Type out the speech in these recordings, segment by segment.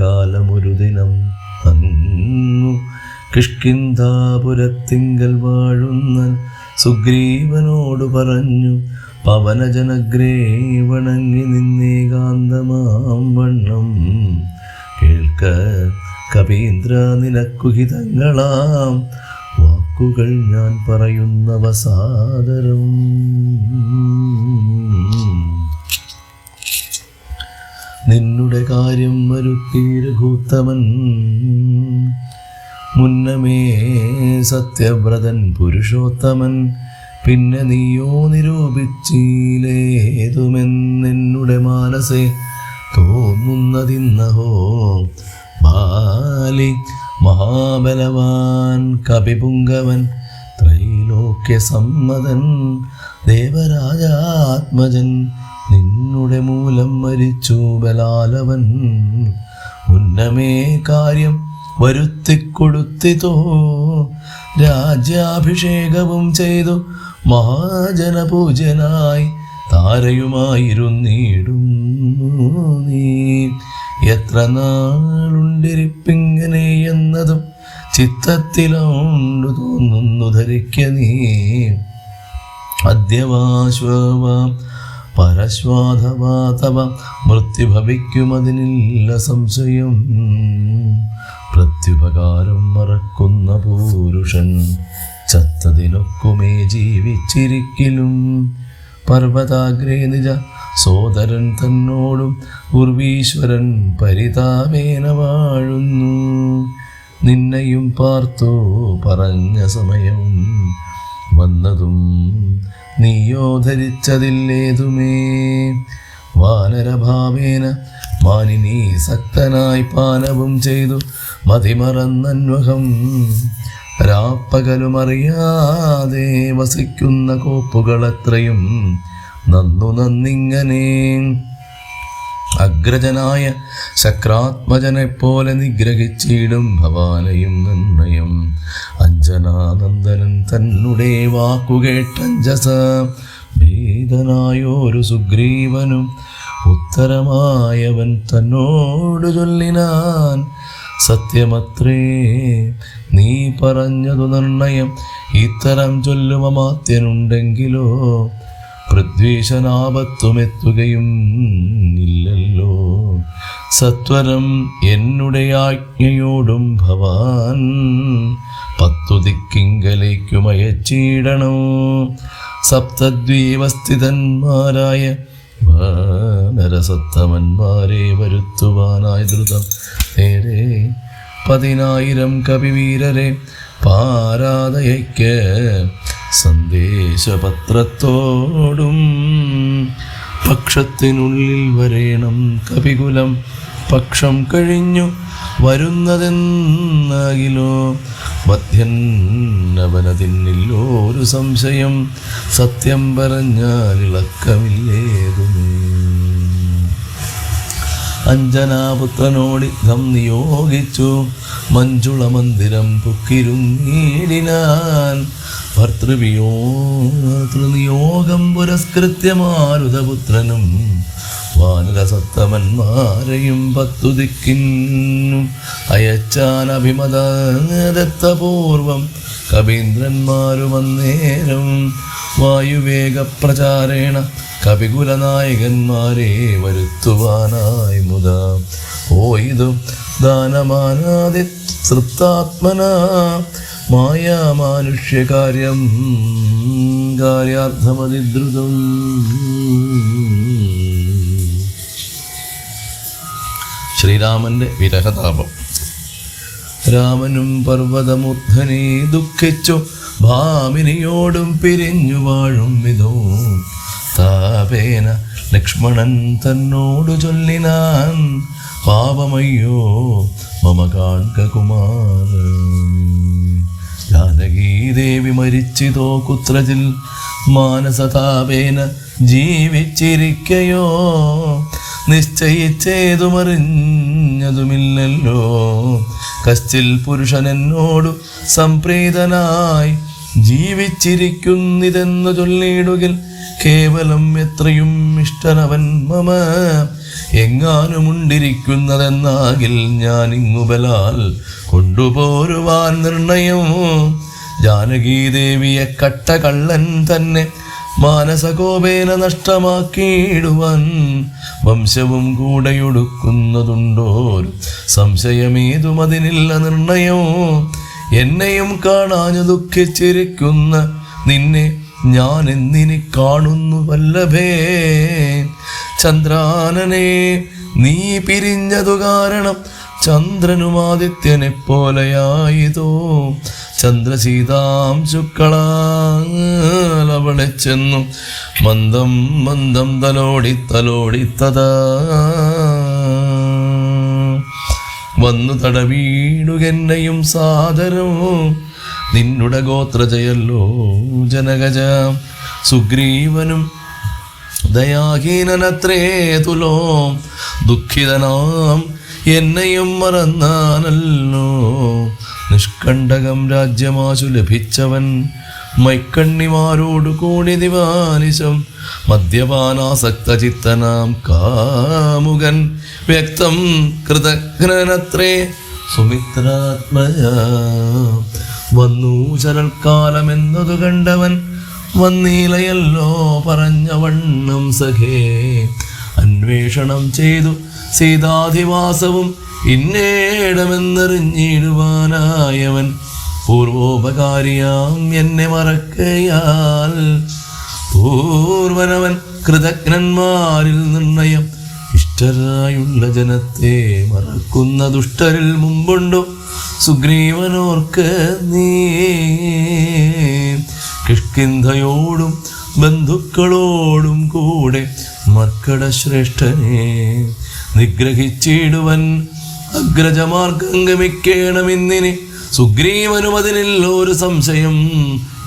കാലമൊരു ദിനം അങ്ങു. കിഷ്കിന്താപുരത്തിങ്കൽ വാഴുന്ന സുഗ്രീവനോട് പറഞ്ഞു പവനജനഗ്രേ വണങ്ങി നിന്നേകാന്തമാം വണ്ണം. കേൾക്ക കവീന്ദ്ര നിനക്കുഹിതങ്ങളാം വാക്കുകൾ ഞാൻ പറയുന്നവ സാദരം. നിന്നുടെ കാര്യം വരുത്തി രഘുത്തമൻ. മുന്നമേ സത്യവ്രതൻ പുരുഷോത്തമൻ പിന്നെ നീയോ നിരൂപിച്ചിലേതുമെന്നെന്നുടെ മാനസേ തോന്നുന്നതിന്നഹോ ബാലി മഹാബലവാൻ കപിപുങ്കവൻ ത്രൈലോക്യ സമ്മതൻ ദേവരാജാത്മജൻ നിന്നുടെ മൂലം മരിച്ചു ബലാലവൻ. ഉന്നമേ കാര്യം വരുത്തിക്കൊടുത്തിതോ. രാജ്യാഭിഷേകവും ചെയ്തു മഹാജനപൂജനായി താരയുമായിരുന്നിടുന്നു നീ. എത്ര നാളുണ്ടിരിപ്പിങ്ങനെ എന്നതും ചിത്തത്തിലുണ്ടു തോന്നുന്നു ധരിക്ക നീ. അദ്യവാശ്വവാം പരശ്വാധവാതവ മൃത്യു ഭവിക്കുമതിനില്ല സംശയം. പ്രത്യുപകാരം മറക്കുന്ന പൂരുഷൻ ചത്തതിനൊക്കുമേ ജീവിച്ചിരിക്കലും. പർവതാഗ്രേ നിജ സോദരൻ തന്നോടും ഉർവീശ്വരൻ പരിതാപേന വാഴുന്നു. നിന്നെയും പാർത്തോ പറഞ്ഞ സമയം വന്നതും നീയോ ധരിച്ചതില്ലേതുമേ? വാനരഭാവേന മാനിനി സക്തനായി പാനവും ചെയ്തു മതിമറന്നന്വഹം. രാപ്പകലുമറിയാതെ വസിക്കുന്ന കോപ്പുകളത്രയും നന്നു നന്നിങ്ങനെ അഗ്രജനായ ശക്രാത്മജനെ പോലെ നിഗ്രഹിച്ചിടും ഭവാനയും നിർണയം. അഞ്ജനാനന്ദനൻ തന്നെ വാക്കുകേട്ടഞ്ജസ ഭേദനായോരു സുഗ്രീവനും ഉത്തരമായവൻ തന്നോട് ചൊല്ലിനാൻ. സത്യമത്രേ നീ പറഞ്ഞതു നിർണയം. ഇത്തരം ചൊല്ലുമമാത്യനുണ്ടെങ്കിലോ പൃഥ്വീശനാപത്തുമെത്തുകയും ഇല്ലല്ലോ സത്വരം എന്നുടെ ആജ്ഞയോടും ഭവാൻ പത്തു ദിക്കിങ്കലേക്കു അയച്ചിടണോ സപ്തദ്വീപസ്ഥിതന്മാരായ വാനരസത്തമന്മാരെ വരുത്തുവാനായി ദ്രുതം. നേരെ പതിനായിരം കവിവീരരെ പാരാതയ്ക്ക് സന്ദേശപത്രത്തോടും പക്ഷത്തിനുള്ളിൽ വരേണം കപികുലം. പക്ഷം കഴിഞ്ഞു വരുന്നതെന്നാകിലോ? മധ്യന്നവനതിന്നില്ലോ ഒരു സംശയം. സത്യം പറഞ്ഞാൽ ഇളക്കമില്ലേതുമേ? അഞ്ജനാപുത്രനോടിദ്ധം നിയോഗിച്ചു. മഞ്ജുള മന്ദിരം പുക്കിരുന്നീടിനാൻ ഭർത്തൃവിയോ ഭർത്തൃനിയോഗം പുരസ്കൃത്യ മാരുതപുത്രനും വാനരസത്തമന്മാരെയും പത്തു ദിക്കിന്നും അയച്ചാൻ അഭിമതപൂർവം കവീന്ദ്രന്മാരും അന്നേരം വായുവേഗപ്രചാരേണ കപികുലനായകന്മാരെ വരുത്തുവാനായി മുത. ഓ ഇതും ദാനമാനാതി തൃപ്താത്മന. മായാമാനുഷ്യകാര്യം കാര്യാർത്ഥമതിദ്രുതം. ശ്രീരാമന്റെ വിരഹതാപം. രാമനും പർവതമൂർധനെ ദുഃഖിച്ചു. ഭാമിനിയോടും പിരിഞ്ഞു വാഴും വിധോ താപേന ലക്ഷ്മണൻ തന്നോടു ചൊല്ലിനാൻ പാപമയ്യോ മമ കുമാരൻ ജാനകീദേവി മരിച്ചിതോ കുത്രജിൽ മാനസതാപേന ജീവിച്ചിരിക്കയോ? നിശ്ചയിച്ചേതുമറിഞ്ഞതുമില്ലല്ലോ. കശ്ചിൽ പുരുഷൻ എന്നോടു സംപ്രീതനായി ജീവിച്ചിരിക്കുന്നിതെന്നു ചൊല്ലിയിടുകിൽ കേവലം എത്രയും ഇഷ്ടനവൻ മമ. എങ്ങാനുമുണ്ടിരിക്കുന്നതെന്നാകിൽ ഞാൻ ഇങ്ങുബലാൽ കൊണ്ടുപോരുവാൻ നിർണയം. ജാനകീദേവിയെ കട്ടകള്ളൻ തന്നെ മാനസകോപേന നഷ്ടമാക്കിയിടുവാൻ വംശവും കൂടെയൊടുക്കുന്നതുണ്ടോരു സംശയമേതും അതിനില്ല നിർണയോ. എന്നെയും കാണാഞ്ഞു ദുഃഖിച്ചിരിക്കുന്ന നിന്നെ ഞാൻ എന്തിനെ കാണുന്നു വല്ലഭേ. ചന്ദ്രാനനെ നീ പിരിഞ്ഞതു കാരണം ചന്ദ്രനുമാദിത്യനെ പോലെയായതോ ചന്ദ്രസീതാം ശുക്കളവളെ ചെന്നു. മന്ദം മന്ദം തലോടി തലോടി തഥാ. വന്നു തടവീടുകെന്നെയും സാദരവും നിന്നുടെ ഗോത്രജയല്ലോ ജനകജ സുഗ്രീവനും ദയാഹീനനത്രേ തുലോ. ദുഃഖിതനാം എന്നെയും മറന്നാനല്ലോ. നിഷ്കണ്ടകം രാജ്യമാശു ലഭിച്ചവൻ മൈക്കണ്ണിമാരോട് കൂടി ദിവാനിശം മദ്യപാനാസക്ത ചിത്തനാം കാമുകൻ വ്യക്തം കൃതജ്ഞനത്രേ. സുമിത്രാത്മജ വന്നു ശരൽക്കാലമെന്നതു കണ്ടവൻ വന്നീലയല്ലോ പറഞ്ഞ വണ്ണം സഖേ. അന്വേഷണം ചെയ്തു സീതാധിവാസവും ഇന്നേടമെന്നെറിഞ്ഞിടുവാനായവൻ പൂർവോപകാരിയാം എന്നെ മറക്കയാൽ. പൂർവനവൻ കൃതജ്ഞന്മാരിൽ നിർണയം ഇഷ്ടരായുള്ള ജനത്തെ മറക്കുന്ന ദുഷ്ടരിൽ മുമ്പുണ്ടോ? സുഗ്രീവനോർക്ക് നീ കിഷ്കിന്ധയോടും ബന്ധുക്കളോടും കൂടെ മർക്കട ശ്രേഷ്ഠനെ നിഗ്രഹിച്ചിടുവൻ. അഗ്രജമാർഗം സുഗ്രീവനും അതിനില്ല ഒരു സംശയം.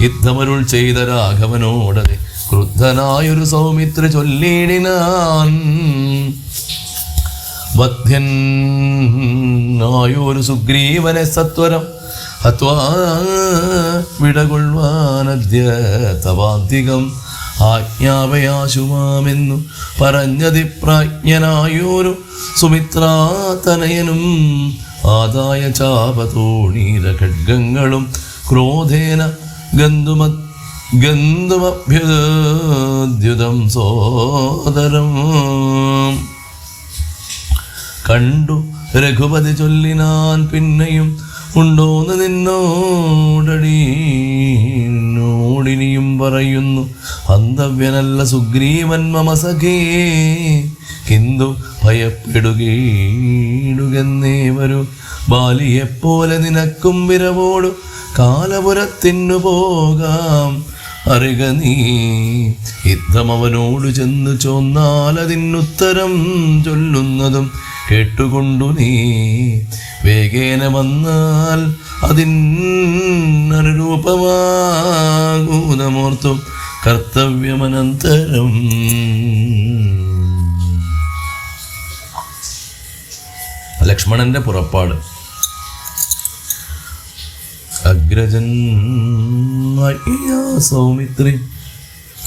യുദ്ധമരുൾ ചെയ്ത രാഘവനോടതെ ക്രുദ്ധനായൊരു സൗമിത്ര ചൊല്ലിടിനാൻ വധ്യനായൊരു സുഗ്രീവനെ സത്വരം ഹത്വാ വിടകൊള്ളുവാനദ്യ ആജ്ഞാപയാശുമാമെന്നു പറഞ്ഞതി പ്രാജ്ഞനായോരു സുമിത്രാതനയനും ആദായ ചാപതോണീര ഖഡ്ഗങ്ങളും ക്രോധേന ഗന്ധുമ ഗന്ധുമഭ്യുദ്യുതം സോദരം. കണ്ടു. രഘുപതി ചൊല്ലിനാൻ പിന്നെയും ഉണ്ടോന്ന് നിന്നോടടി. നോടിനിയും പറയുന്നു അന്തവ്യനല്ല സുഗ്രീവൻ മമസഖേ കിന്തു ഭയപ്പെടുകീടുകെന്നേ വരൂ. ബാലിയെപ്പോലെ നിനക്കും വിരവോടു കാലപുരത്തിനു പോകാം. അറിക നീ. യുദ്ധം അവനോട് ചെന്ന് ചോന്നാൽ അതിനുത്തരം ചൊല്ലുന്നതും കേട്ടുകൊണ്ടു നീ. വേഗേന വന്നാൽ അതിനനുരൂപമാകൂതമോർത്തും കർത്തവ്യമനന്തരം. ലക്ഷ്മണന്റെ പുറപ്പാട്. അഗ്രജൻ സൗമിത്രി.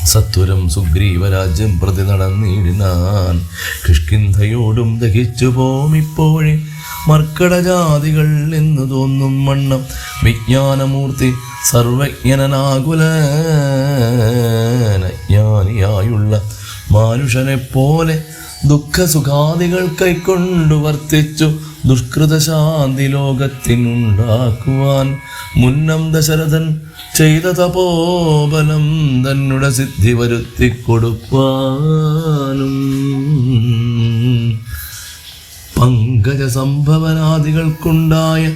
സത്വരം സുഗ്രീവരാജ്യം പ്രതി നടന്നിരുന്നാൻ കിഷ്കിന്ധയോടും ദഹിച്ചു പോമിപ്പോഴേ മർക്കടജാതികൾ എന്ന് തോന്നും വണ്ണം. വിജ്ഞാനമൂർത്തി സർവജ്ഞനാകുലജ്ഞാനിയായുള്ള മാനുഷനെ പോലെ ദുഃഖസുഖാദികൾ കൈക്കൊണ്ടു വർത്തിച്ചു ദുഷ്കൃതശാന്തി ലോകത്തിനുണ്ടാക്കുവാൻ. മുന്നം ദശരഥൻ ചെയ്ത തപോബലം തന്നെ സിദ്ധി വരുത്തി കൊടുപ്പാനും പങ്കജ സംഭവനാദികൾക്കുണ്ടായ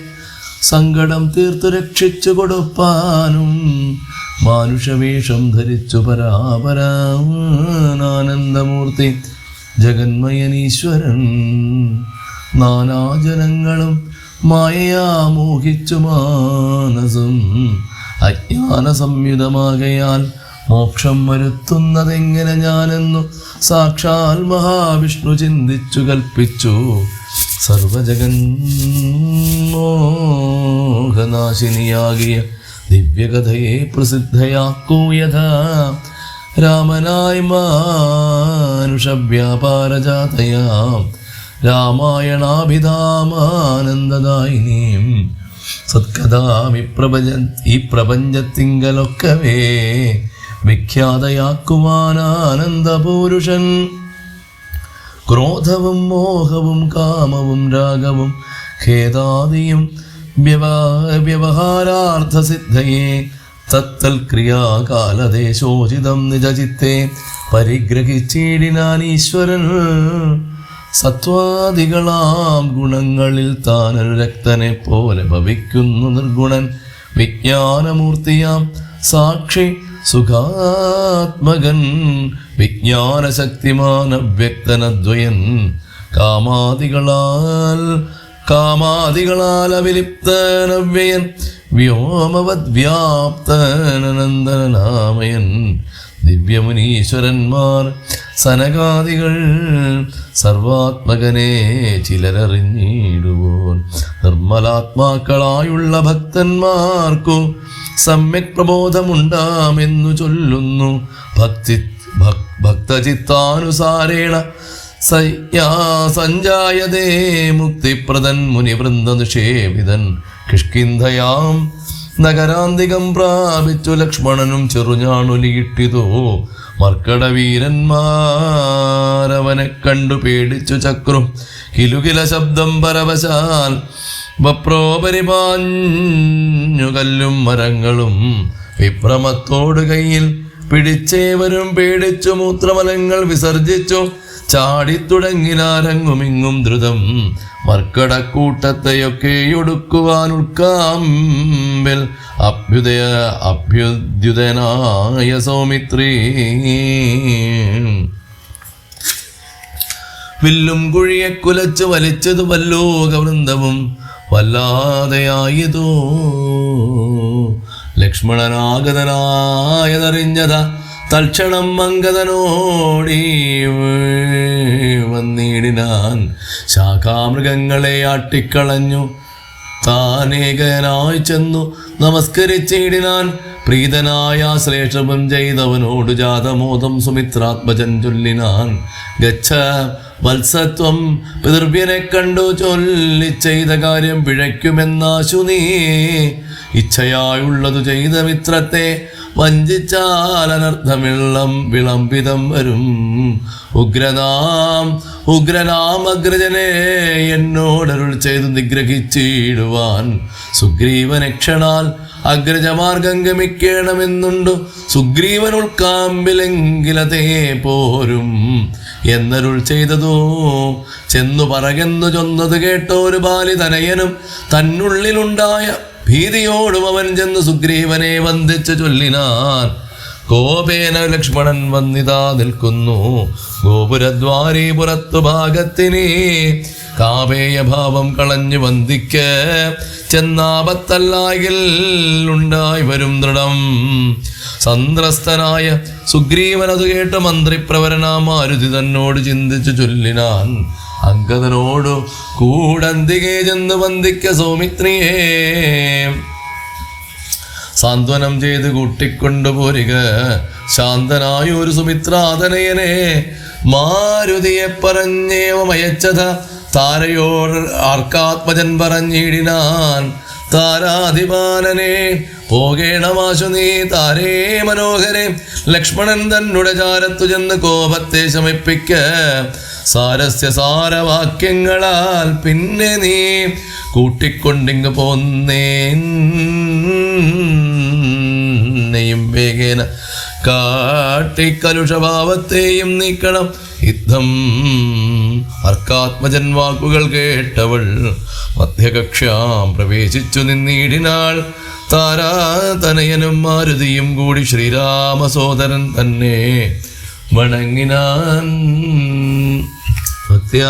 സങ്കടം തീർത്തു രക്ഷിച്ചു കൊടുപ്പാനും. മാനുഷവേഷം ധരിച്ചു പരാപരാനന്ദമൂർത്തി ജഗന്മയനീശ്വരൻ. നാനാജനങ്ങളും മായയാ മോഹിച്ചു മാനസം. അജ്ഞാന സംയുതമാകയാൽ മോക്ഷം വരുത്തുന്നതെങ്ങനെ ഞാനെന്നു സാക്ഷാൽ മഹാവിഷ്ണു ചിന്തിച്ചു കൽപ്പിച്ചു. സർവജഗൻ മോഹനാശിനിയാകിയ ദിവ്യകഥയെ പ്രസിദ്ധയാക്കൂ യഥാ രാമനായി മാനുഷവ്യാപാരജാതയാം. രാമായണാഭിധാമാനന്ദദായിനീം സത്കഥാം ഈ പ്രപഞ്ച ഈ പ്രപഞ്ചത്തിങ്കലൊക്കവേ വിഖ്യാതയാക്കുവാനാനന്ദപൂരുഷൻ. ക്രോധവും മോഹവും കാമവും രാഗവും ഖേദാദിയും വ്യവഹാരാർത്ഥസിദ്ധയെ. തത്തൽ ക്രിയാകാലദേശോചിതം നിജചിത്തെ. പരിഗ്രഹിച്ചിടിനാൻ ഈശ്വരൻ സത്വാദികളാം ഗുണങ്ങളിൽ താനൊരു രക്തനെ പോലെ ഭവിക്കുന്നു നിർഗുണൻ. വിജ്ഞാനമൂർത്തിയാം സാക്ഷി സുഖാത്മകൻ. വിജ്ഞാനശക്തിമാൻ അവ്യക്തനദ്വയൻ കാമാദികളാൽ കാമാദികളാൽ അവിലിപ്തനവ്യയൻ. വ്യോമവത് വ്യാപ്തനന്ദനാമയൻ ദിവ്യമുനീശ്വരന്മാർ സനകാദികൾ സർവാത്മകനെ ചിലരറിഞ്ഞിടുവോൻ. നിർമ്മലാത്മാക്കളായുള്ള ഭക്തന്മാർക്കു സമ്യക് പ്രബോധമുണ്ടാമെന്നു ചൊല്ലുന്നു. ഭക്തി ഭക്- ഭക്തചിത്താനുസാരേണ സഞ്ജായതേ മുക്തിപ്രദൻ മുനിവൃന്ദ നിഷേവിതൻ കിഷ്കിന്ധയാം നഗരാന്തികം പ്രാപിച്ചു ലക്ഷ്മണനും ചെറുഞാണുലിയിട്ടിതോ മർക്കടവീരന്മാരവനെ കണ്ടു പേടിച്ചു ചക്രും. കിലുകില ശബ്ദം പരവശാൽ വപ്രോപരിപാഞ്ഞുകല്ലും പാഞ്ഞു കല്ലും മരങ്ങളും വിപ്രമത്തോട് കയ്യിൽ പിടിച്ചേവരും പേടിച്ചു മൂത്രമലങ്ങൾ വിസർജിച്ചു. ചാടിത്തുടങ്ങിനാരങ്ങുമിങ്ങും ദ്രുതം. മർക്കടക്കൂട്ടത്തെയൊക്കെ ഒടുക്കുവാൻ ഉൾക്കാമ്പിൽ അഭ്യുദയ അഭ്യുദ്യുതനായ സൗമിത്രീ. വില്ലും കുഴിയെ കുലച്ചു വലിച്ചതു വല്ലോകവൃന്ദവും വല്ലാതെയായതോ. ലക്ഷ്മണനാഗതനായതറിഞ്ഞത തൽക്ഷണം മംഗതനോടി വന്നിടിനാൻ ശാഖാമൃഗങ്ങളെ ആട്ടിക്കളഞ്ഞു. താനേകനായി ചെന്നു നമസ്കരിച്ചിടിനാൻ. പ്രീതനായ ശ്രേഷ്ഠപം ചെയ്തവനോട് ജാതമോദം സുമിത്രാത്മജൻ ചൊല്ലിനാൻ. ഗച്ഛ വത്സത്വം പിതൃവ്യനെ കണ്ടു ചൊല്ലി ചെയ്ത കാര്യം പിഴയ്ക്കുമെന്നാശു നീ. ഇച്ഛയായുള്ളതു ചെയ്ത മിത്രത്തെ വഞ്ചിച്ചാൽ അനർത്ഥമിള്ളം വിളംബിതം വരും. ഉഗ്രനാം ഉഗ്രനാം അഗ്രജനെ എന്നോടരുൾ ചെയ്തു നിഗ്രഹിച്ചിടുവാൻ. സുഗ്രീവനക്ഷണാൽ അഗ്രജമാർഗം ഗമിക്കണമെന്നുണ്ടു. സുഗ്രീവൻ ഉൾക്കാമ്പിലെങ്കിലതേ പോരും. എന്നരുൾ ചെയ്തതോ? ചെന്നു പറകെന്നു ചൊന്നത് കേട്ടോരു ബാലി തനയനും തന്നുള്ളിലുണ്ടായ ഭീതിയോടും അവൻ ചെന്ന് സുഗ്രീവനെ വന്ദിച്ചു ചൊല്ലിനാൻ. കോപേന ലക്ഷ്മണൻ വന്നിതാ നിൽക്കുന്നു. ഗോപുരദ്വാരി പുറത്തു ഭാഗത്തിനെ കാവേയ ഭാവം കളഞ്ഞു വന്ദിക്ക്. ചെന്നാപത്തല്ലായിൽ ഉണ്ടായി വരും ദൃഢം. സന്ത്രസ്തനായ സുഗ്രീവൻ അത് കേട്ട് മന്ത്രിപ്രവരനാ മാരുതി തന്നോട് ചിന്തിച്ചു ചൊല്ലിനാൻ. അങ്കദനോടു കൂടന്തികേ ചെന്ന് വന്ദിക്ക സൗമിത്രിയേ. സാന്ത്വനം ചെയ്ത് കൂട്ടിക്കൊണ്ടുപോരുക ശാന്തനായ ഒരു സുമിത്രാതനയനെ മാരുതിയെ പറഞ്ഞേവമയച്ചത താരയോട് ആർക്കാത്മജൻ പറഞ്ഞിടിനാൻ. താരാധിപാലനെ പോകേണമാശു നീ താരേ മനോഹരെ. ലക്ഷ്മണൻ തന്നുടെ ചാരത്തു ചെന്ന് കോപത്തെ ശമിപ്പിക്ക. സാരസ്യ സാരവാക്യങ്ങളാൽ പിന്നെ നീ കൂട്ടിക്കൊണ്ടിങ് പോന്നേയും വേഗേന കാട്ടിക്കലുഷഭാവത്തെയും നീക്കണം. യുദ്ധം അർക്കാത്മജൻ വാക്കുകൾ കേട്ടവൾ മധ്യകക്ഷ്യാം പ്രവേശിച്ചു നിന്നീടിനാൾ. താരാതനയനും മാരുതിയും കൂടി ശ്രീരാമസോദരൻ തന്നെ വണങ്ങിനാൻ. ഭക്തിയ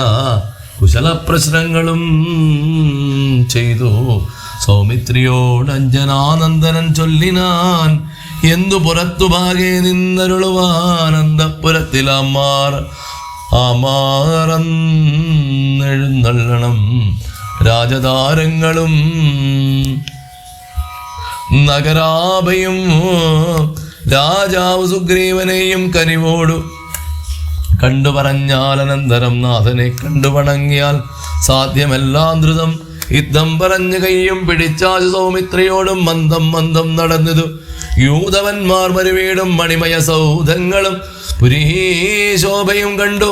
കുശല പ്രശ്നങ്ങളും ചെയ്തു. സൗമിത്രിയോട് അഞ്ജനാനന്ദനൻ ചൊല്ലിനാൻ. എന്തു പുറത്തു ഭാഗെ നിന്നരുളുവാനന്ദപുരത്തിലമ്മാർ അമാറന്നെഴുന്നള്ളണം രാജതാരങ്ങളും നഗരാഭയും രാജാവ് സുഗ്രീവനെയും കനിവോടു കണ്ടു പറഞ്ഞാൽ അനന്തരം നാഥനെ കണ്ടു വണങ്ങിയാൽ സാധ്യമെല്ലാം ദ്രുതം. യുദ്ധം പറഞ്ഞു കയ്യും പിടിച്ചാൽ സൗമിത്രയോടും മന്ദം മന്ദം നടന്നതു. യൂതവന്മാർ മരുവീടും മണിമയ സൗധങ്ങളും പുരീശോഭയും കണ്ടു.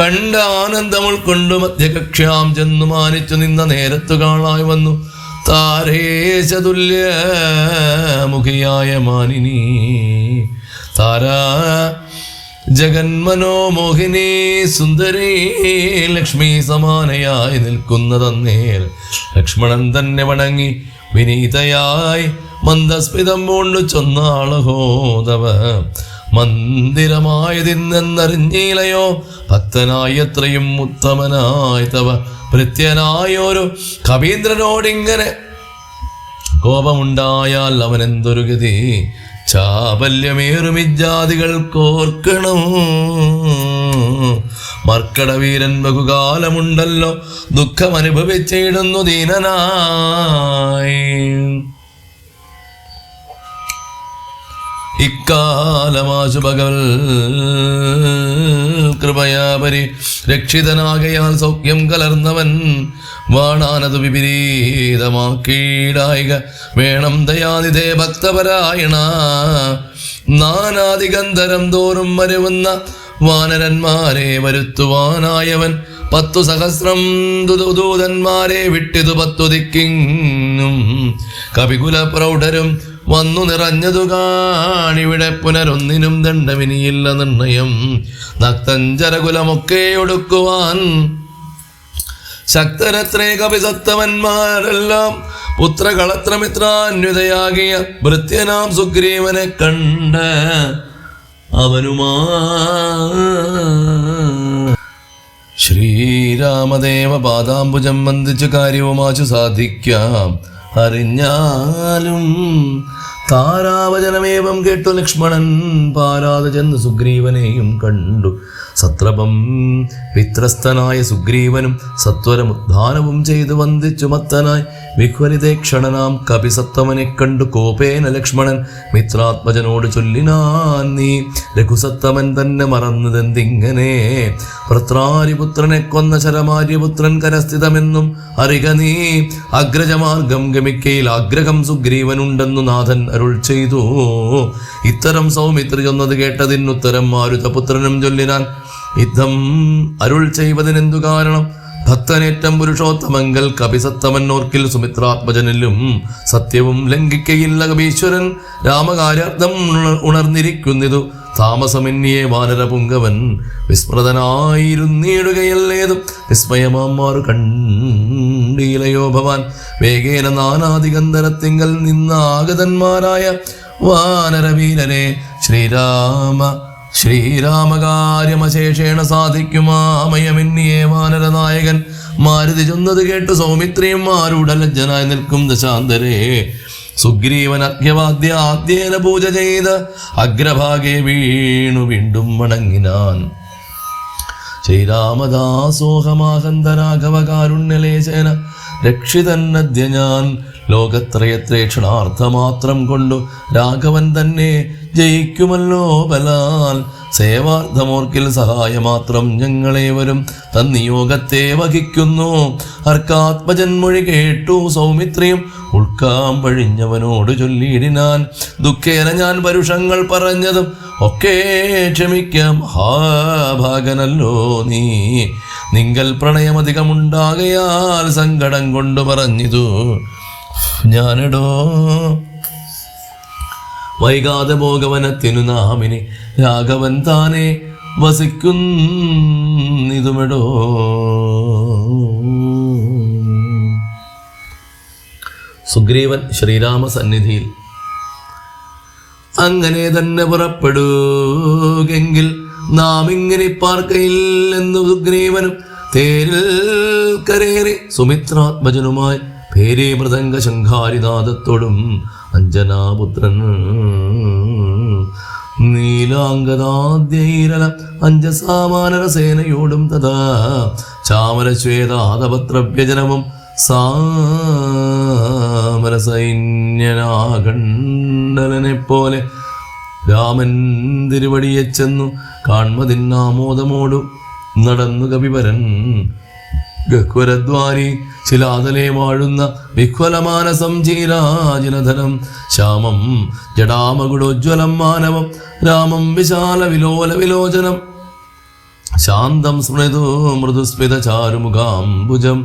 കണ്ട ആനന്ദം ഉൾക്കൊണ്ടു മധ്യകക്ഷ്യാം ചെന്നു മാനിച്ചു നിന്ന നേരത്തു കാണായി വന്നു. താരേശതുല്യ മുഖിയായ മാനിനി. താരാ ജഗന്മനോമോഹിനി സുന്ദരി ലക്ഷ്മി സമാനയായി നിൽക്കുന്നതന്നേൽ ലക്ഷ്മണൻ തന്നെ വണങ്ങി വിനീതയായി മന്ദസ്മിതം പൂണ്ടു ചൊന്നാളഹോദവ മന്ദിരമായതിന്നെന്നറിഞ്ഞീലയോ ഭക്തനായത്രയും ഉത്തമനായ തവ ഭൃത്യനായൊരു കവീന്ദ്രനോടിങ്ങനെ കോപമുണ്ടായാൽ അവൻ എന്തൊരു ഗതി? ചാബല്യമേറുമിജാതികൾ കോർക്കണം. മർക്കടവീരൻ ബഹുകാലമുണ്ടല്ലോ. ദുഃഖം അനുഭവിച്ചിടുന്നു ദീനനായി. ഇക്കാലമാശു പകൽ കൃപയാപരി രക്ഷിതനാകയാൽ സൗഖ്യം കലർന്നവൻ വാണാനത് വിപരീതമാക്കീടായിക. വേണം ദയാനിധേ ഭക്തപരായണ. നാനാദിഗന്ധരം തോറും വരുവുന്ന വാനരന്മാരെ വരുത്തുവാനായവൻ. പത്തു സഹസ്രം ദുദൂതന്മാരെ വിട്ടിതു പത്തു ദിക്കിങ്ങും. കവികുല പ്രൗഢരും വന്നു നിറഞ്ഞതു കാണിവിടെ പുനരൊന്നിനും ദണ്ഡമിനിയില്ല നിർണയം. നക്തഞ്ചരകുലമൊക്കെ ഒടുക്കുവാൻ ശക്തരത്രേ കവിസത്തവന്മാരെല്ലാം പുത്രകളത്രമിത്രാന്വിതയാകിയ ഭൃത്യനാം സുഗ്രീവനെ കണ്ട് അവനുമാ ശ്രീരാമദേവ പാദാംബുജം വന്ദിച്ചു കാര്യവുമാച്ചു സാധിക്കാം. അറിഞ്ഞാലും താരാവചനമേവം കേട്ടു ലക്ഷ്മണൻ പാരാതെ ചെന്ന് സുഗ്രീവനെയും കണ്ടു. സത്രപം വിത്രസ്തനായ സുഗ്രീവനും സത്വരമുദ്ധാനവും ചെയ്തു വന്ദിച്ചു മത്തനായി. വിഹ്വലിതേക്ഷണനാം കപിസത്തമനെ കണ്ടു കോപേന ലക്ഷ്മണൻ. മിത്രാത്മജനോട് ചൊല്ലിനാൻ നീ. രഘുസത്തമൻ തന്നെ മറന്നതെന്തിങ്ങനെ? ഭർത്താരിപുത്രനെ കൊന്ന ശരമാര്യപുത്രൻ കരസ്ഥിതമെന്നും അറിക നീ. അഗ്രജമാർഗം ഗമിക്കയിൽ ആഗ്രഹം സുഗ്രീവനുണ്ടെന്നു നാഥൻ അരുൾ ചെയ്തു. ഇത്തരം സൗമിത്രി ചൊന്നത് കേട്ടതിനുത്തരം മാരുതപുത്രനും ചൊല്ലിനാൻ യുദ്ധം അരുൾ ചെയ്വതിനെന്തു കാരണം? ഭക്തനേറ്റം പുരുഷോത്തമങ്കൽ കപിസത്തമന്നോർക്കിൽ സുമിത്രാത്മജനിലും സത്യവും ലംഘിക്കയില്ല കപീശ്വരൻ. രാമകാര്യാർത്ഥം ഉണർന്നിരിക്കുന്നതു. താമസമെന്നിയെ വാനരപുങ്കവൻ വിസ്മൃതനായിരുന്നിടുകയല്ലേതും. വിസ്മയമാമാറു കണ്ടീലയോ ഭവാൻ. വേഗേന നാനാദിഗന്ധരത്തിങ്കൽ നിന്നാഗതന്മാരായ വാനരവീരനെ ശ്രീരാമ ശ്രീരാമകാര്യമശേഷേണ സാധിക്കുമാമയമിന്നിയേ വാനരനായകൻ. മാരുതി ചെന്നത് കേട്ട് സൗമിത്രിയും മാരുടലജ്ജനായി നിൽക്കും ദശാന്തരേ. സുഗ്രീവൻ അർഘ്യവാദ്യ ആദ്യേന പൂജ ചെയ്ത് അഗ്രഭാഗെ വീണു വീണ്ടും വണങ്ങിനാൻ. ശ്രീരാമദാസോഹമാഹന്തരാഘവകാരുണ്യലേശന രക്ഷിതന്നദ്യ ഞാൻ ലോകത്രയത്രേ ക്ഷണാർത്ഥമാത്രം കൊണ്ടു രാഘവൻ തന്നെ ജയിക്കുമല്ലോ ബലാൽ. സേവാർത്ഥമോർക്കിൽ സഹായമാത്രം ഞങ്ങളേവരും തന്നിയോഗത്തെ വഹിക്കുന്നു. അർക്കാത്മജന്മൊഴി കേട്ടു സൗമിത്രിയും. ഉൾക്കാം പഴിഞ്ഞവനോട് ചൊല്ലിയിടിനാൻ. ദുഃഖേന ഞാൻ പരുഷങ്ങൾ പറഞ്ഞതും ഒക്കെ ക്ഷമിക്കാം ഹാ ഭാഗനല്ലോ നീ. നിങ്ങൾ പ്രണയമധികമുണ്ടാകയാൽ സങ്കടം കൊണ്ട് പറഞ്ഞിതു. ഞാനിടോ. വൈകാതെ ഭോഗവനത്തിനു നാമിനി രാഘവൻ താനെ വസിക്കുന്നിതുമെടോ. സുഗ്രീവൻ ശ്രീരാമ സന്നിധിയിൽ അങ്ങനെ തന്നെ പുറപ്പെടുകെങ്കിൽ നാം ഇങ്ങനെ പാർക്കയില്ലെന്നു സുഗ്രീവനും തേരിൽ കരേറി സുമിത്രാത്മജനുമായി ഭേരി മൃദംഗ ശംഖാരിനാഥത്തോടും അഞ്ജനാപുത്രൻ. നീലാംഗദാദ്യൈരല അഞ്ചസാമാനര സേനയോടും തഥാ ചാമരശ്വേതാതപത്രവ്യജനവും സാമരസൈന്യനാകണ്ഡലനെ പോലെ രാമൻ തിരുവടിയെ ചെന്നു കാൺമതിന്നാമോദമോടു നടന്നു കവിവരൻ. ഗഹ്വരദ്വാരി ശിലാതലെ വാഴുന്ന വിഹ്വലമാനസം ചീരാജിനധരം ശ്യാമം ജടാമകുടോജ്വലം മാനവം രാമം വിശാല വിലോല വിലോചനം. ശാന്തം സ്മൃതു മൃദുസ്മിത ചാരുമുഖാംബുജം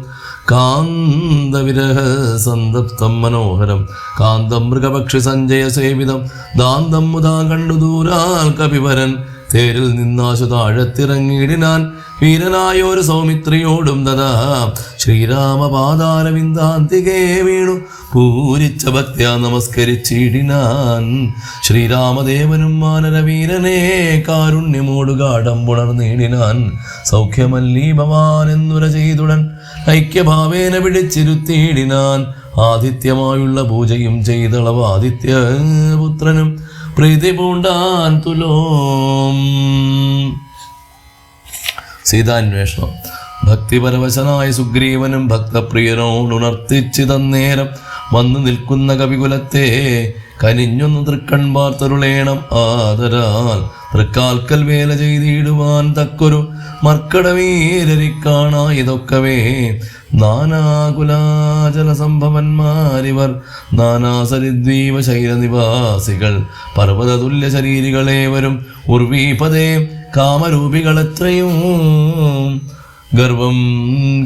കാന്തവിരഹ സന്തപ്തം മനോഹരം. കാന്തം മൃഗപക്ഷി സഞ്ജയ സേവിതം ദാന്തം മുതാ കണ്ടു ദൂരാൽ കപിവരൻ. തേരിൽ നിന്നാശു താഴത്തിറങ്ങിയിടിനാൻ. വീരനായ ഒരു സൗമിത്രിയോടും തഥാ ശ്രീരാമപാദാരവിന്ദാന്തികേ വീണു. പൂരിച്ച ഭക്തിയ നമസ്കരിച്ചിടിനാൻ. ശ്രീരാമദേവനും മാനരവീരനെ കാരുണ്യമോടുകാടം പുണർന്നിടിനാൻ. സൗഖ്യമല്ലീ ഭവാൻ എന്നുര ചെയ്തുടൻ. ഐക്യഭാവേന വിളിച്ചിരുത്തിയിടിനാൻ ആദിത്യമായുള്ള പൂജയും ചെയ്തളവ് ആദിത്യപുത്രനും പ്രീതി പൂണ്ടാൻ തുലോം. സീതാന്വേഷണം. ഭക്തിപരവശനായ സുഗ്രീവനും ഭക്തപ്രിയനോടുണർത്തിച്ചു തന്നേരം വന്നു നിൽക്കുന്ന കവികുലത്തെ കനിഞ്ഞൊന്ന് തൃക്കൺമാർ തരുളേണം ആദരാൽ. തൃക്കാൽക്കൽ വേല ചെയ്തിടുവാൻ തക്കൊരു മർക്കടവീരരിക്കാണ ഇതൊക്കവേ. നാനാകുലാചല സംഭവന്മാരിവർ നാനാസരിദ്വീപ ശൈലനിവാസികൾ. പർവതതുല്യ ശരീരികളേവരും ഉർവീപതേ കാമരൂപികളെത്രയും. ഗർവം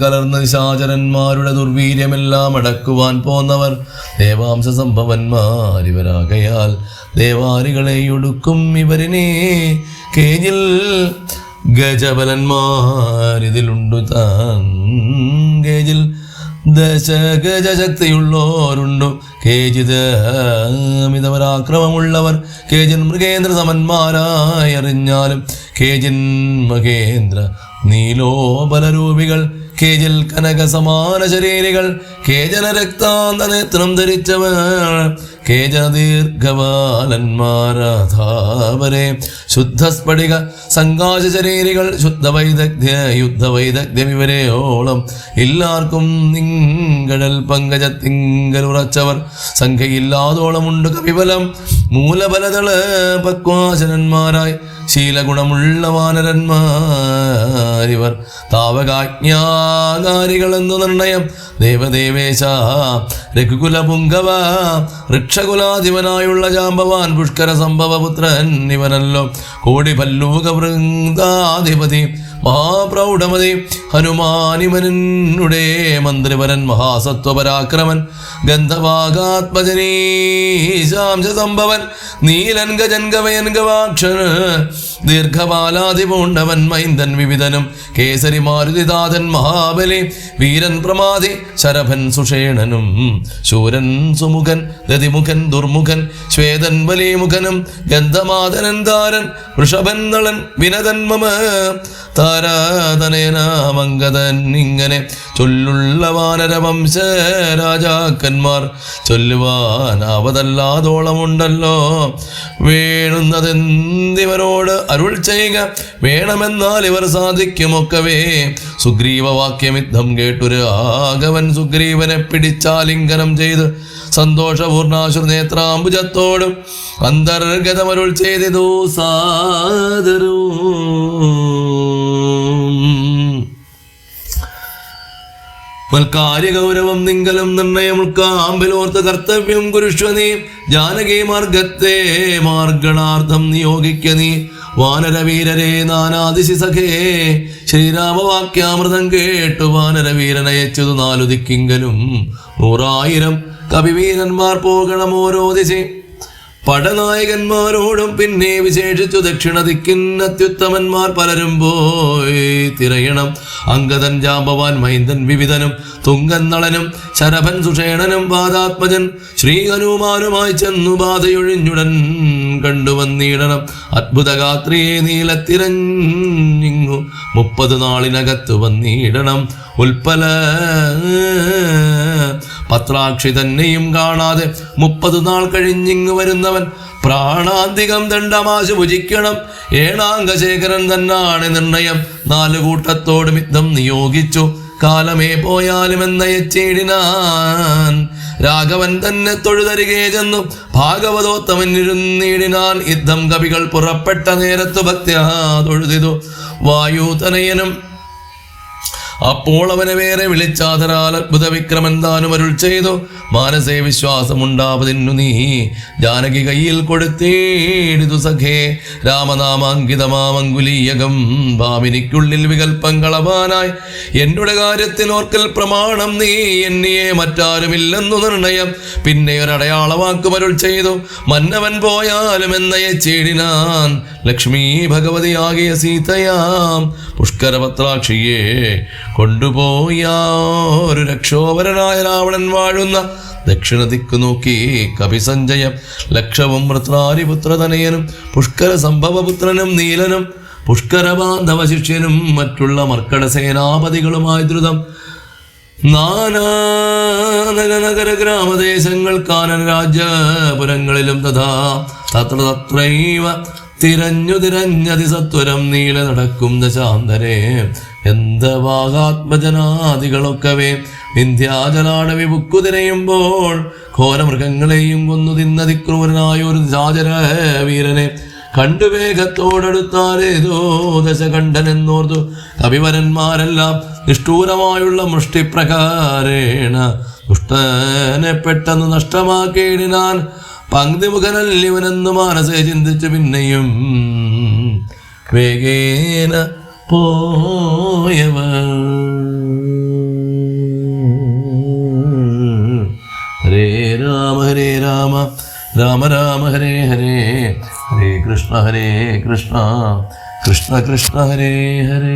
കലർന്ന നിശാചരന്മാരുടെ ദുർവീര്യമെല്ലാം അടക്കുവാൻ പോന്നവർ ദേവാംശ സംഭവന്മാരിവരാകയാൽ ദേവാരികളെ ഒടുക്കും ഇവരിനെ കേജിൽ ഗജബലന്മാരിതിലുണ്ടു താൻ കേജിൽ ദശഗജശക്തിയുള്ളോരുണ്ടു കേജിതമിതവരാക്രമമുള്ളവർ കേജൻ മൃഗേന്ദ്ര സമന്മാരായി അറിഞ്ഞാലും കേജിൻ മഹേന്ദ്ര നീലോബലരൂപികൾ കേജൽ കനക സമാന ശരീരികൾ കേജന രക്താന്ത നേത്രം ധരിച്ചവർ കേജന ദീർഘവാലന്മാരാധാവരെ ശുദ്ധസ്ഫടിക സങ്കാശ ശരീരികൾ ശുദ്ധ വൈദഗ്ധ്യ യുദ്ധ വൈദഗ്ധ്യം ഇവരെയോളം എല്ലാവർക്കും നിങ്കടൽ പങ്കജത്തിങ്കലുറച്ചവർ സംഖ്യയില്ലാതോളമുണ്ട് കവിബലം. മൂലബലതൾ പക്വാചനന്മാരായി ശീലഗുണമുള്ള വാനരന്മാരിവർ താവകാജ്ഞാകാരികൾ എന്നു നിർണയം ദേവദേവേശ രഘുകുല പുങ്കവ വൃക്ഷകുലാധിപനായുള്ള ജാമ്പവാൻ പുഷ്കര സംഭവപുത്രൻ ഇവനല്ലോ. കോടി പല്ലൂക വൃന്ദാധിപതി മഹാപ്രൗഢമതി ഹനുമാനിമനുടെ മന്ത്രിവരൻ മഹാസത്വപരാക്രമൻ ഗന്ധവാഗാത്മജനീശാംശസംഭവൻ നീലൻ ഗജൻ ഗവയൻ ഗവാക്ഷൻ ദീർഘപാലാതിപൂണ്ടവൻ മൈന്ദൻ വിവിധനും കേസരി മാരുതിദാതൻ മഹാബലി വീരൻ പ്രമാതി ശരഭൻ സുഷേണനും ശൂരൻ സുമുഖൻ രതിമുഖൻ ദുർമുഖൻ ശ്വേതൻ ബലിമുഖനും ഗന്ധമാതനൻ താരൻ വൃഷഭൻ നളൻ വിനതൻ മമ താരാതനേനാമംഗതൻ ഇങ്ങനെ ചൊല്ലുള്ള വാനരവംശ രാജാക്കന്മാർ ചൊല്ലുവാൻ അവതല്ലാതോളമുണ്ടല്ലോ. വേണുന്നതെന്തിവരോട് അരുൾ ചെയ്യുക? വേണമെന്നാൽ ഇവർ സാധിക്കുമൊക്കവേ. സുഗ്രീവവാക്യമിദ്ധം കേട്ടൊരു ആഗവൻ സുഗ്രീവനെ പിടിച്ചാലിംഗനം ചെയ്ത് സന്തോഷപൂർണാശുർ നേത്രാംബുജത്തോടും അന്തർഗതമരുൾ ചെയ്തിതു സാദരവും മൽക്കാര്യ ഗൗരവം നിങ്കലം നിർണയം ഉൾക്കാമ്പലോർത്ത കർത്തവ്യം കുരുഷ നീ. ജാനകി മാർഗത്തെ മാർഗണാർത്ഥം നിയോഗിക്ക നീ. വാനരവീരരെ നാനാദിശി സഖേ. ശ്രീരാമവാക്യാമൃതം കേട്ടു വാനരവീരനയച്ചതു നാലു ദിക്കിങ്കലും. നൂറായിരം കവിവീരന്മാർ പോകണം ഓരോ ദിശി. പടനായകന്മാരോടും പിന്നെ വിശേഷിച്ചു ദക്ഷിണ അത്യുത്തമന്മാർ പലരും പോയി തിരയണം. അങ്കദൻ ജാമ്പവാൻ മൈന്ദൻ വിവിധനും തുങ്കൻ നളനും ശരഭൻ സുഷേണനും പാദാത്മജൻ ശ്രീ ഹനുമാനുമായി ചെന്നു ബാധയൊഴിഞ്ഞുടൻ കണ്ടുവന്നിടണം. അത്ഭുതഗാത്രിയെ നീലത്തിരഞ്ഞിങ്ങു മുപ്പത് നാളിനകത്ത് വന്നീടണം. ഉൽപ്പല പത്രാക്ഷി തന്നെയും കാണാതെ മുപ്പത് നാൾ കഴിഞ്ഞിങ്ങു വരുന്നവൻ പ്രാണാന്തികം ദണ്ഡമാശു ഭുജിക്കണം. ഏണാംഗശേഖരൻ തന്നാണ് നിർണയം. നാല് കൂട്ടത്തോട് മിത്തം നിയോഗിച്ചു. കാലമേ പോയാലും എന്നയച്ചേടിനാൻ. രാഘവൻ തന്നെ തൊഴുതരികെ ചെന്നു. ഭാഗവതോത്തമൻ ഇരുന്നീടിനാൻ. യുദ്ധം കവികൾ പുറപ്പെട്ട നേരത്തു ഭക്ത്യാ തൊഴുതിതു. വായുതനയനും അപ്പോൾ അവനെ വേറെ വിളിച്ചാതരാൽ അത്ഭുത വിക്രമൻ താനും അരുൾ ചെയ്തു. മാനസേ വിശ്വാസമുണ്ടാവതിന്നു നീ ജാനകി കയ്യിൽ കൊടുത്തേടിതു സഖേ. രാമനാമാങ്കിതമാമങ്കുലീയകം ഭാമിനിക്കുള്ളിൽ വികൽപ്പങ്ങളവാനായി എന്നുടെ കാര്യത്തിൽ ഓർക്കൽ പ്രമാണം നീ എന്നിയെ മറ്റാരുമില്ലെന്നു നിർണയം. പിന്നെ ഒരടയാളവാക്കും അരുൾ ചെയ്തു. മന്നവൻ പോയാലും എന്നയെ ചേടിനാൻ ലക്ഷ്മി ഭഗവതിയാകിയ സീതയാം. പുഷ്കരപത്രാക്ഷിയെ കൊണ്ടുപോയാരു രക്ഷോപരനായ രാവണൻ വാഴുന്ന ദക്ഷിണ ദിക്കു നോക്കി കപിസഞ്ജയം ലക്ഷവും വൃത്രാരിപുത്രതനയനും പുഷ്കര സംഭവപുത്രനും നീലനും പുഷ്കര ബാന്ധവ ശിഷ്യനും മറ്റുള്ള മർക്കട സേനാപതികളുമായി ദ്രുതം നാനാനഗര ഗ്രാമദേശങ്ങൾ കാനൻ രാജ്യപുരങ്ങളിലും തഥാ തത്ര തത്രൈവ തിരഞ്ഞു തിരഞ്ഞതി സത്വരം നീല നടക്കും ദശാന്തരേ. എന്തവാകാത്മജനാദികളൊക്കവേ. വിന്ധ്യാജലാടവി ബുക്കു തിരയുമ്പോൾ ഘോരമൃഗങ്ങളെയും കൊന്നു തിന്നതിക്രൂരനായ ഒരു ജാജര വീരനെ കണ്ടു വേഗത്തോടടുത്താലേതോ ദശകണ്ഠനെന്നോർത്തു. കവിവരന്മാരെല്ലാം നിഷ്ഠൂരമായുള്ള മുഷ്ടിപ്രകാരേണ ദുഷ്ടനെ പെട്ടെന്ന് നഷ്ടമാക്കിയിടിനാൻ പങ്ക്തിമുഖനല്ലിവനെന്ന് മാനസെ ചിന്തിച്ചു പിന്നെയും വേഗേന പോയവ ഹരേ രാമ ഹരേ രാമ രാമ രാമ ഹരേ ഹരേ ഹരേ കൃഷ്ണ ഹരേ കൃഷ്ണ കൃഷ്ണ കൃഷ്ണ ഹരേ ഹരേ.